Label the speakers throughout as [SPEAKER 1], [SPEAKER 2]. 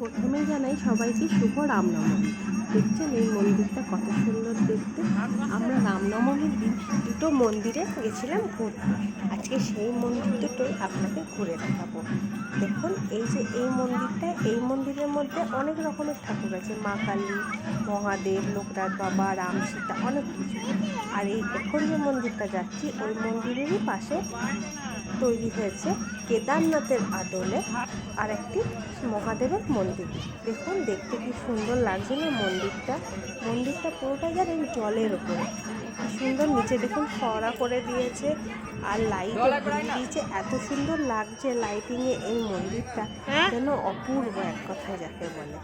[SPEAKER 1] প্রথমেই জানাই সবাইকে শুভ রামনবমী। দেখছেন এই মন্দিরটা কত সুন্দর দেখতে? আমরা রামনবমীর দিন দুটো মন্দিরে গেছিলাম ঘুরতে। আজকে সেই মন্দির দুটোই আপনাকে ঘুরে দেখাবো। দেখুন, এই যে এই মন্দিরটা, এই মন্দিরের মধ্যে অনেক রকমের ঠাকুর আছে। মা কালী, মহাদেব, লোকনাথ বাবা, রাম সীতা, অনেক কিছু। আর এই এখন যে মন্দিরটা যাচ্ছি, ওই মন্দিরেরই পাশে তৈরি হয়েছে কেদারনাথের আদলে আর একটি মহাদেবের মন্দির। দেখুন দেখতে কি সুন্দর লাগছে না মন্দিরটা। মন্দিরটা পুরোটা জানেন জলের ওপরে কি সুন্দর নিচে দেখুন ফরা করে দিয়েছে আর লাইট দিয়েছে। এত সুন্দর লাগছে লাইটিংয়ে এই মন্দিরটা। যেন অপূর্ব এক কথায় যাকে বলে।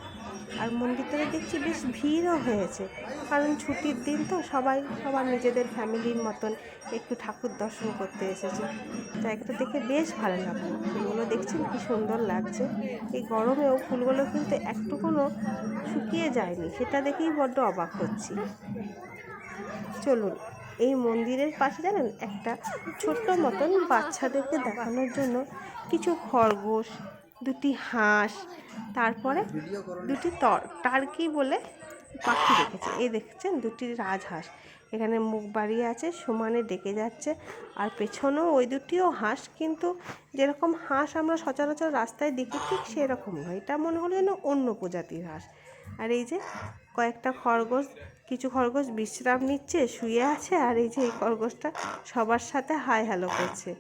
[SPEAKER 1] আর মন্দিরটাতে দেখছি বেশ ভিড়ও হয়েছে। কারণ ছুটির দিন তো সবাই, সবার নিজেদের ফ্যামিলির মতন একটু ঠাকুর দর্শন করতে এসেছে। জায়গাটা দেখে বেশ ভালো লাগল। ফুলগুলো দেখছেন কি সুন্দর লাগছে। এই গরমেও ফুলগুলো কিন্তু একটুকুনও শুকিয়ে যায়নি, সেটা দেখেই বড্ড অবাক হচ্ছি। চলুন, এই মন্দিরের পাশে জানেন একটা ছোট্ট মতন বাচ্চাদেরকে দেখানোর জন্য কিছু খরগোশ দুটি হাঁস, তারপরে দুটি টার্কি বলে? পাখি রেখেছে এই দেখছেন, দুটি রাজহাঁস। এখানে মুখ বাড়িয়ে আছে, সমানে ডেকে যাচ্ছে। আর পেছনেও ওই দুটিও হাঁস, কিন্তু যেরকম হাঁস আমরা সচরাচর রাস্তায় দেখি, ঠিক সেরকম নয়। এটা মনে হলো যেন অন্য প্রজাতির হাঁস। আর এই যে কয়েকটা খরগোশ, কিছু খরগোশ বিশ্রাম নিচ্ছে, শুয়ে আছে, আর এই যে এই খরগোশটা সবার সাথে হাই হ্যালো করছে।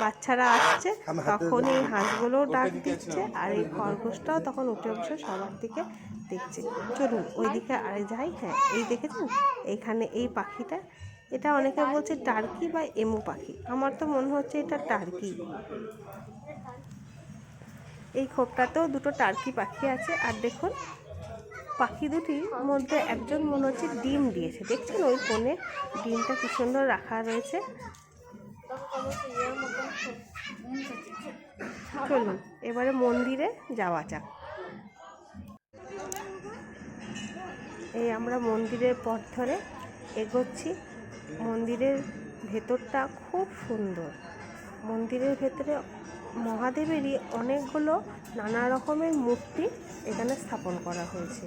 [SPEAKER 1] বাচ্চারা আসছে তখন এই হাঁসগুলোও ডাক দিচ্ছে আর এই খরগোশটাও তখন উঠে বসে সবার দিকে দেখছে। চলুন ওইদিকে আরে যাই হ্যাঁ এই দেখেছেন? এইখানে এই পাখিটা এটা অনেকে বলছে টার্কি বা এমু পাখি। আমার তো মনে হচ্ছে এটা টার্কি। এই খোপটাতেও দুটো টার্কি পাখি আছে আর দেখুন পাখি দুটির মধ্যে একজন মনে হচ্ছে ডিম দিয়েছে। দেখছেন ওই কোণে ডিমটা কি সুন্দর রাখা রয়েছে? চলুন, এবারে মন্দিরে যাওয়া যাক। এই আমরা মন্দিরের পথ ধরে এগোচ্ছি। মন্দিরের ভেতরটা খুব সুন্দর। মন্দিরের ভেতরে মহাদেবেরই অনেকগুলো নানা রকমের মূর্তি এখানে স্থাপন করা হয়েছে।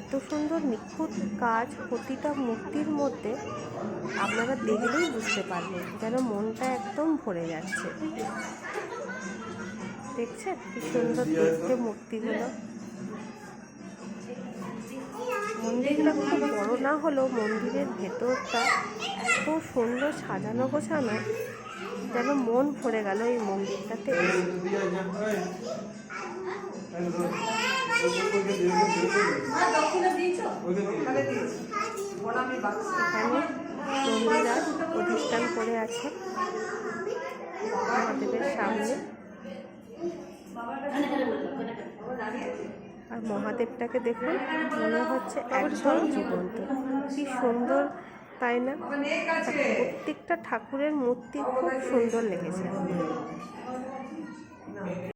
[SPEAKER 1] এত সুন্দর নিখুঁত কাজ প্রতিটা মূর্তির মধ্যে আপনারা দেখলেই বুঝতে পারবেন যেন মনটা একদম ভরে যাচ্ছে। দেখছেন কি সুন্দর দেখতে মূর্তিগুলো? মন্দিরটা খুব বড় না হলেও মন্দিরের ভেতরটা এত সুন্দর সাজানো গোছানো যেন মন ভরে গেল এই মন্দিরটাতে। প্রতিষ্ঠান করে আছে। মহাদেবের সামনে। আর মহাদেবটাকে দেখুন, মনে হচ্ছে একদম জীবন্ত। কি সুন্দর তাই না? প্রত্যেকটা ঠাকুরের মূর্তি খুব সুন্দর লেগেছে।